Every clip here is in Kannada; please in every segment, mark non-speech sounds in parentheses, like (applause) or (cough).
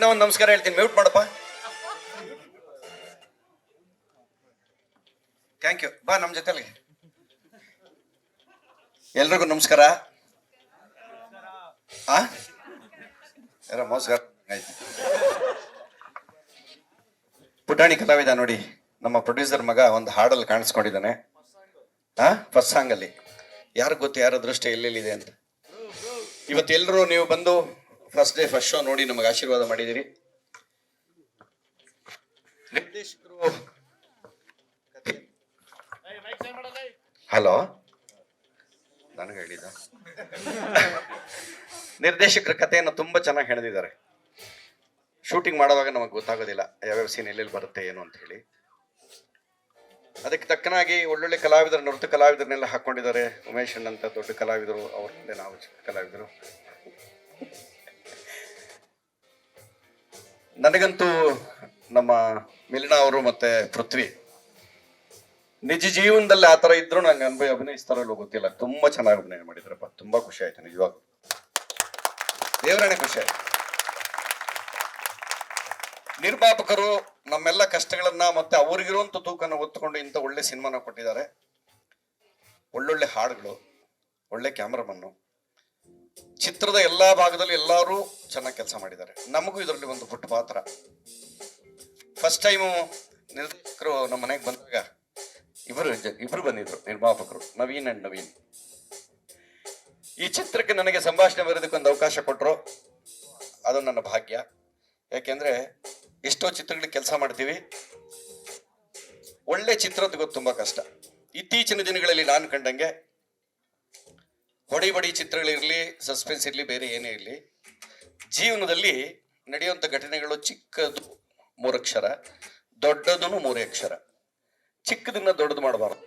ಇದನ್ನ ಒಂದು ನಮಸ್ಕಾರ ಹೇಳ್ತೀನಿ. ಮ್ಯೂಟ್ ಮಾಡಪ್ಪ. ಥ್ಯಾಂಕ್ ಯು ಬಾ ನಮ್ಮ ಜೊತೆಲಿ. ಎಲ್ರಿಗೂ ನಮಸ್ಕಾರ. ಆ? ಪುಟಾಣಿ ಕಲಾವಿದ ನೋಡಿ, ನಮ್ಮ ಪ್ರೊಡ್ಯೂಸರ್ ಮಗ ಒಂದು ಹಾಡಲ್ಲಿ ಕಾಣಿಸ್ಕೊಂಡಿದ್ದಾನೆ. ಹಾ ಫಸ್ಟ್ ಸಾಂಗ್ ಅಲ್ಲಿ ಯಾರು ಗೊತ್ತು, ಯಾರ ದೃಷ್ಟಿ ಎಲ್ಲೆಲ್ಲಿದೆ ಅಂತ? ಇವತ್ತೆಲ್ಲರೂ ನೀವು ಬಂದು ಫಸ್ಟ್ ಡೇ ಫಸ್ಟ್ ಶೋ ನೋಡಿ ನಮಗೆ ಆಶೀರ್ವಾದ ಮಾಡಿದಿರಿ ನಿರ್ದೇಶಕರು ಹಲೋ ನನಗೆ ಹೇಳಿದ. ನಿರ್ದೇಶಕರ ಕಥೆಯನ್ನು ತುಂಬಾ ಚೆನ್ನಾಗಿ ಹೇಳಿದ್ದಾರೆ ಶೂಟಿಂಗ್ ಮಾಡುವಾಗ ನಮಗೆ ಗೊತ್ತಾಗೋದಿಲ್ಲ, ಯಾವ್ಯಾವ ಸೀನ್ ಎಲ್ಲೆಲ್ಲಿ ಬರುತ್ತೆ, ಏನು ಅಂತ ಹೇಳಿ. ಅದಕ್ಕೆ ತಕ್ಕನಾಗಿ ಒಳ್ಳೊಳ್ಳೆ ಕಲಾವಿದರು, ನೃತ್ಯ ಕಲಾವಿದರನ್ನೆಲ್ಲ ಹಾಕೊಂಡಿದ್ದಾರೆ. ಉಮೇಶ್ ಅಣ್ಣಂತ ದೊಡ್ಡ ಕಲಾವಿದರು, ಅವ್ರ ಮುಂದೆ ನಾವು ಚಿಕ್ಕ ಕಲಾವಿದರು. ನನಗಂತೂ ನಮ್ಮ ಮಿಲನ ಅವರು ಮತ್ತೆ ಪೃಥ್ವಿ, ನಿಜ ಜೀವನದಲ್ಲಿ ಆ ತರ ಇದ್ರು ನಂಗೆ ಅನ್ಭವ ಅಭಿನಯಿಸ್ತಾರಲ್ಲೋ ಗೊತ್ತಿಲ್ಲ. ತುಂಬಾ ಚೆನ್ನಾಗಿ ಅಭಿನಯ ಮಾಡಿದ್ರಪ್ಪ ತುಂಬಾ ಖುಷಿ ಆಯ್ತು ನಿಜವಾಗ ದೇವರೇ ಖುಷಿ ಆಯ್ತು. ನಿರ್ಮಾಪಕರು ನಮ್ಮೆಲ್ಲ ಕಷ್ಟಗಳನ್ನ ಮತ್ತೆ ಅವ್ರಿಗಿರುವಂತ ತೂಕನ ಒತ್ತುಕೊಂಡು ಇಂಥ ಒಳ್ಳೆ ಸಿನಿಮಾನ ಕೊಟ್ಟಿದ್ದಾರೆ. ಒಳ್ಳೊಳ್ಳೆ ಹಾಡುಗಳು, ಒಳ್ಳೆ ಕ್ಯಾಮ್ರಾಮನ್ನು. ಚಿತ್ರದ ಎಲ್ಲಾ ಭಾಗದಲ್ಲಿ ಎಲ್ಲರೂ ಚೆನ್ನಾಗಿ ಕೆಲಸ ಮಾಡಿದ್ದಾರೆ. ನಮಗೂ ಇದರಲ್ಲಿ ಒಂದು ಪುಟ್ಟ ಪಾತ್ರ. ಫಸ್ಟ್ ಟೈಮು ನಿರ್ದೇಶಕರು ನಮ್ಮ ಮನೆಗೆ ಬಂದಾಗ ಇಬ್ಬರು ಇಬ್ಬರು ಬಂದಿದ್ರು, ನಿರ್ಮಾಪಕರು, ನವೀನ್ ಅಂಡ್ ನವೀನ್. ಈ ಚಿತ್ರಕ್ಕೆ ನನಗೆ ಸಂಭಾಷಣೆ ಬರೋದಕ್ಕೆ ಒಂದು ಅವಕಾಶ ಕೊಟ್ಟರು ಅದು ನನ್ನ ಭಾಗ್ಯ. ಯಾಕೆಂದ್ರೆ ಎಷ್ಟೋ ಚಿತ್ರಗಳಿಗೆ ಕೆಲಸ ಮಾಡ್ತೀವಿ. ಒಳ್ಳೆ ಚಿತ್ರದ ಗೊತ್ತು ತುಂಬಾ ಕಷ್ಟ. ಇತ್ತೀಚಿನ ದಿನಗಳಲ್ಲಿ ನಾನು ಕಂಡಂಗೆ ಹೊಡಿ ಬಡಿ ಚಿತ್ರಗಳಿರಲಿ, ಸಸ್ಪೆನ್ಸ್ ಇರಲಿ, ಬೇರೆ ಏನೇ ಇರಲಿ ಜೀವನದಲ್ಲಿ ನಡೆಯುವಂಥ ಘಟನೆಗಳು ಚಿಕ್ಕದು ಮೂರಕ್ಷರ ದೊಡ್ಡದೂ ಮೂರೇ ಅಕ್ಷರ. ಚಿಕ್ಕದನ್ನ ದೊಡ್ಡದು ಮಾಡಬಾರ್ದು.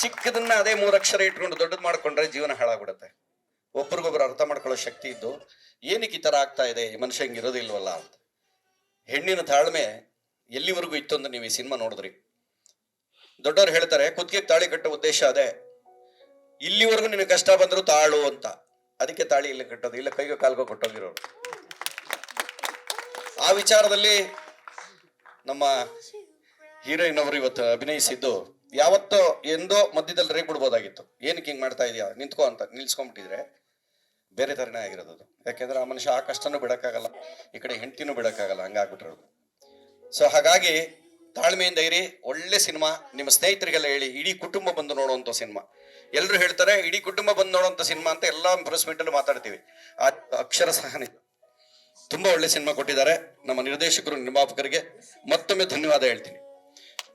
ಚಿಕ್ಕದನ್ನ ಅದೇ ಮೂರಕ್ಷರ ಇಟ್ಕೊಂಡು ದೊಡ್ಡದು ಮಾಡ್ಕೊಂಡ್ರೆ ಜೀವನ ಹಾಳಾಗ್ಬಿಡುತ್ತೆ. ಒಬ್ರಿಗೊಬ್ರು ಅರ್ಥ ಮಾಡ್ಕೊಳ್ಳೋ ಶಕ್ತಿ ಇದ್ದು, ಏನಕ್ಕೆ ಈ ಥರ ಆಗ್ತಾ ಇದೆ, ಈ ಮನುಷ್ಯ ಹಿಂಗ್ ಇರೋದಿಲ್ವಲ್ಲ ಅಂತ. ಹೆಣ್ಣಿನ ತಾಳ್ಮೆ ಎಲ್ಲಿವರೆಗೂ ಇತ್ತು ಅಂದ್ರೆ ನೀವು ಈ ಸಿನಿಮಾ ನೋಡಿದ್ರಿ? ದೊಡ್ಡವ್ರು ಹೇಳ್ತಾರೆ ಕುತ್ತಿಗೆ ತಾಳಿ ಕಟ್ಟೋ ಉದ್ದೇಶ ಅದೇ. ಇಲ್ಲಿವರೆಗೂ ನಿನಗೆ ಕಷ್ಟ ಬಂದ್ರು ತಾಳು ಅಂತ. ಅದಕ್ಕೆ ತಾಳಿ ಇಲ್ಲ ಕಟ್ಟೋದು. ಇಲ್ಲ, ಕೈಗೋ ಕಾಲ್ಗೋ ಕೊಟ್ಟೋಗಿರೋರು. ಆ ವಿಚಾರದಲ್ಲಿ ನಮ್ಮ ಹೀರೋಯಿನ್ ಅವರು ಇವತ್ತು ಅಭಿನಯಿಸಿದ್ದು, ಯಾವತ್ತೋ ಎಂದೋ ಮಧ್ಯದಲ್ಲಿ ರೇಗ್ ಬಿಡ್ಬೋದಾಗಿತ್ತು. ಏನಕ್ಕೆ ಹಿಂಗ್ ಮಾಡ್ತಾ ಇದೀಯಾ? ನಿಂತ್ಕೋ ಅಂತ. ನಿಲ್ಸ್ಕೊಂಡ್ಬಿಟ್ಟಿದ್ರೆ ಬೇರೆ ತರನೇ ಆಗಿರೋದು ಅದು. ಯಾಕೆಂದ್ರೆ ಆ ಮನುಷ್ಯ ಆ ಕಷ್ಟನೂ ಬಿಡಕ್ಕಾಗಲ್ಲ. ಈ ಕಡೆ ಹೆಂಡ್ತಿನೂ ಬಿಡೋಕ್ಕಾಗಲ್ಲ. ಹಂಗಾಗ್ಬಿಟ್ರು ಸೊ ಹಾಗಾಗಿ ತಾಳ್ಮೆಯಿಂದ ಇರಿ. ಒಳ್ಳೆ ಸಿನಿಮಾ. ನಿಮ್ಮ ಸ್ನೇಹಿತರಿಗೆಲ್ಲ ಹೇಳಿ. ಇಡೀ ಕುಟುಂಬ ಬಂದು ನೋಡುವಂತ ಸಿನಿಮಾ. ಎಲ್ಲರೂ ಹೇಳ್ತಾರೆ, ಇಡೀ ಕುಟುಂಬ ಬಂದು ನೋಡುವಂತ ಸಿನಿಮಾ ಅಂತ ಎಲ್ಲ ಪ್ರೆಸ್ ಮೀಟ್ ಅಲ್ಲೂ ಮಾತಾಡ್ತೀವಿ. ಆ ಅಕ್ಷರ ಸಹನೆ ತುಂಬಾ ಒಳ್ಳೆ ಸಿನಿಮಾ ಕೊಟ್ಟಿದ್ದಾರೆ. ನಮ್ಮ ನಿರ್ದೇಶಕರು, ನಿರ್ಮಾಪಕರಿಗೆ ಮತ್ತೊಮ್ಮೆ ಧನ್ಯವಾದ ಹೇಳ್ತೀನಿ.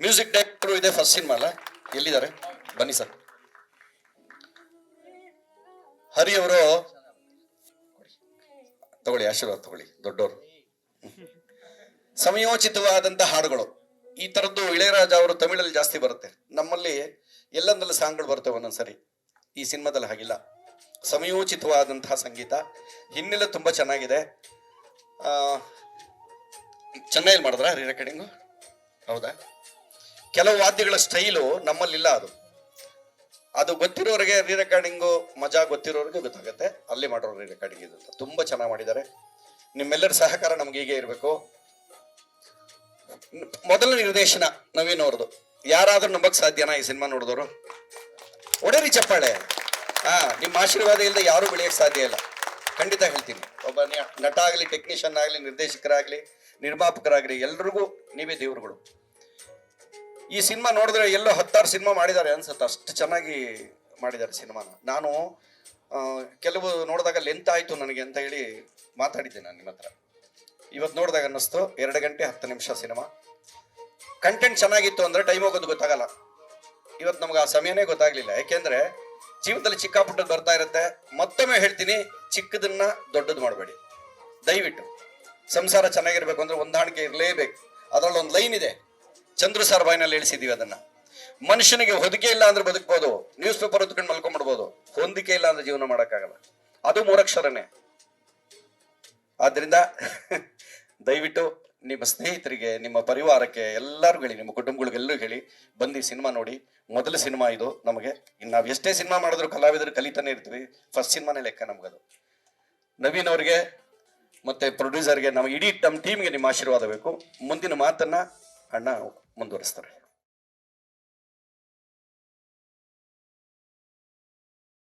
ಮ್ಯೂಸಿಕ್ ಡೈರೆಕ್ಟರ್ ಇದೆ ಫಸ್ಟ್ ಸಿನಿಮಾ ಅಲ್ಲ? ಎಲ್ಲಿದ್ದಾರೆ? ಬನ್ನಿ ಸರ್. ಹರಿ ಅವರು, ತಗೊಳ್ಳಿ, ಆಶೀರ್ವಾದ ತಗೊಳ್ಳಿ, ದೊಡ್ಡವರು. ಸಮಯೋಚಿತವಾದಂತ ಹಾಡುಗಳು. ಈ ತರದ್ದು ಇಳೆಯರಾಜ ಅವರು ತಮಿಳಲ್ಲಿ ಜಾಸ್ತಿ ಬರುತ್ತೆ. ನಮ್ಮಲ್ಲಿ ಎಲ್ಲಂದಲ್ಲಿ ಸಾಂಗ್ಗಳು ಬರ್ತವೆ ಒಂದೊಂದ್ಸರಿ. ಈ ಸಿನಿಮಾದಲ್ಲಿ ಹಾಗಿಲ್ಲ. ಸಮಯೋಚಿತವಾದಂತಹ ಸಂಗೀತ. ಹಿನ್ನೆಲೆ ತುಂಬಾ ಚೆನ್ನಾಗಿದೆ. ಆ, ಚೆನ್ನೈಯಲ್ಲಿ ಮಾಡಿದ್ರ ರೀ ರೆಕಾರ್ಡಿಂಗು ಹೌದಾ? ಕೆಲವು ವಾದ್ಯಗಳ ಸ್ಟೈಲು ನಮ್ಮಲ್ಲಿಲ್ಲ ಅದು. ಅದು ಗೊತ್ತಿರೋರಿಗೆ ರೀ ರೆಕಾರ್ಡಿಂಗು ಮಜಾ ಗೊತ್ತಿರೋರಿಗೆ ಗೊತ್ತಾಗುತ್ತೆ. ಅಲ್ಲಿ ಮಾಡೋರು ರೀ ರೆಕಾರ್ಡಿಂಗ್ ಇದು ತುಂಬಾ ಚೆನ್ನಾಗಿ ಮಾಡಿದ್ದಾರೆ. ನಿಮ್ಮೆಲ್ಲರ ಸಹಕಾರ ನಮ್ಗೆ ಹೀಗೆ ಇರಬೇಕು. ಮೊದಲ ನಿರ್ದೇಶನ ನವೀನ್ ಅವ್ರದ್ದು ಯಾರಾದ್ರೂ ನಂಬಕ್ ಸಾಧ್ಯನಾ ಈ ಸಿನಿಮಾ ನೋಡಿದವರು? ಒಡೇರಿ ಚಪ್ಪಾಳೆ. ಹಾ ನಿಮ್ಮ ಆಶೀರ್ವಾದ ಇಲ್ಲದೆ ಯಾರು ಬೆಳೆಯಕ್ ಸಾಧ್ಯ ಇಲ್ಲ. ಖಂಡಿತ ಹೇಳ್ತೀನಿ. ಒಬ್ಬ ನಟ ಆಗಲಿ ಟೆಕ್ನಿಷಿಯನ್ ಆಗಲಿ, ನಿರ್ದೇಶಕರಾಗಲಿ, ನಿರ್ಮಾಪಕರಾಗಲಿ, ಎಲ್ರಿಗೂ ನೀವೇ ದೇವರುಗಳು. ಈ ಸಿನಿಮಾ ನೋಡಿದ್ರೆ ಎಲ್ಲೋ ಹತ್ತಾರು ಸಿನಿಮಾ ಮಾಡಿದ್ದಾರೆ ಅನ್ಸುತ್ತೆ. ಅಷ್ಟು ಚೆನ್ನಾಗಿ ಮಾಡಿದ್ದಾರೆ ಸಿನಿಮಾನ. ನಾನು ಕೆಲವು ನೋಡಿದಾಗ ಲೆಂತ್ ಆಯ್ತು ನನಗೆ ಅಂತ ಹೇಳಿ ಮಾತಾಡಿದ್ದೆ ನಾನು ನಿಮ್ಮ ಹತ್ರ ಇವತ್ತು ನೋಡಿದಾಗ ಅನ್ನಿಸ್ತು, ಎರಡು ಗಂಟೆ ಹತ್ತು ನಿಮಿಷ ಸಿನಿಮಾ. ಕಂಟೆಂಟ್ ಚೆನ್ನಾಗಿತ್ತು ಅಂದರೆ ಟೈಮ್ ಹೋಗೋದು ಗೊತ್ತಾಗಲ್ಲ. ಇವತ್ತು ನಮ್ಗೆ ಆ ಸಮಯನೇ ಗೊತ್ತಾಗ್ಲಿಲ್ಲ. ಯಾಕೆಂದ್ರೆ ಜೀವನದಲ್ಲಿ ಚಿಕ್ಕ ಪುಟ್ಟದ್ದು ಬರ್ತಾ ಇರುತ್ತೆ. ಮತ್ತೊಮ್ಮೆ ಹೇಳ್ತೀನಿ, ಚಿಕ್ಕದನ್ನ ದೊಡ್ಡದು ಮಾಡಬೇಡಿ. ದಯವಿಟ್ಟು. ಸಂಸಾರ ಚೆನ್ನಾಗಿರ್ಬೇಕು ಅಂದ್ರೆ ಹೊಂದಾಣಿಕೆ ಇರಲೇಬೇಕು. ಅದರಲ್ಲೊಂದು ಲೈನ್ ಇದೆ. ಚಂದ್ರು ಸಾರ್ ಬಾಯಿನಲ್ಲಿ ಇಳಿಸಿದೀವಿ ಅದನ್ನ. ಮನುಷ್ಯನಿಗೆ ಹೊದಿಕೆ ಇಲ್ಲ ಅಂದ್ರೆ ಬದುಕ್ಬೋದು. ನ್ಯೂಸ್ ಪೇಪರ್ ಹೊತ್ಕೊಂಡು ಮಲ್ಕೊಂಡ್ಬಿಡ್ಬೋದು. ಹೊಂದಿಕೆ ಇಲ್ಲ ಅಂದ್ರೆ ಜೀವನ ಮಾಡೋಕ್ಕಾಗಲ್ಲ. ಅದು ಮೂರಕ್ಷರನೇ. ಆದ್ರಿಂದ (laughs) ದಯವಿಟ್ಟು ನಿಮ್ಮ ಸ್ನೇಹಿತರಿಗೆ, ನಿಮ್ಮ ಪರಿವಾರಕ್ಕೆ ಎಲ್ಲರಿಗೂ ಹೇಳಿ, ನಿಮ್ಮ ಕುಟುಂಬಗಳಿಗೆಲ್ಲೂ ಹೇಳಿ, ಬಂದು ಸಿನಿಮಾ ನೋಡಿ. ಮೊದಲ ಸಿನಿಮಾ ಇದು ನಮಗೆ. ಇನ್ನು ನಾವು ಎಷ್ಟೇ ಸಿನಿಮಾ ಮಾಡಿದ್ರು ಕಲಾವಿದರು ಕಲಿತಾನೆ ಇರ್ತೀವಿ. ಫಸ್ಟ್ ಸಿನಿಮಾನೇ ಲೆಕ್ಕ ನಮಗದು. ನವೀನ್ ಅವ್ರಿಗೆ ಮತ್ತೆ ಪ್ರೊಡ್ಯೂಸರ್ಗೆ ನಮ್ಮ ಇಡೀ ನಮ್ಮ ಟೀಮ್ಗೆ ನಿಮ್ಮ ಆಶೀರ್ವಾದ ಬೇಕು. ಮುಂದಿನ ಮಾತನ್ನ ಅಣ್ಣ ಮುಂದುವರಿಸ್ತಾರೆ.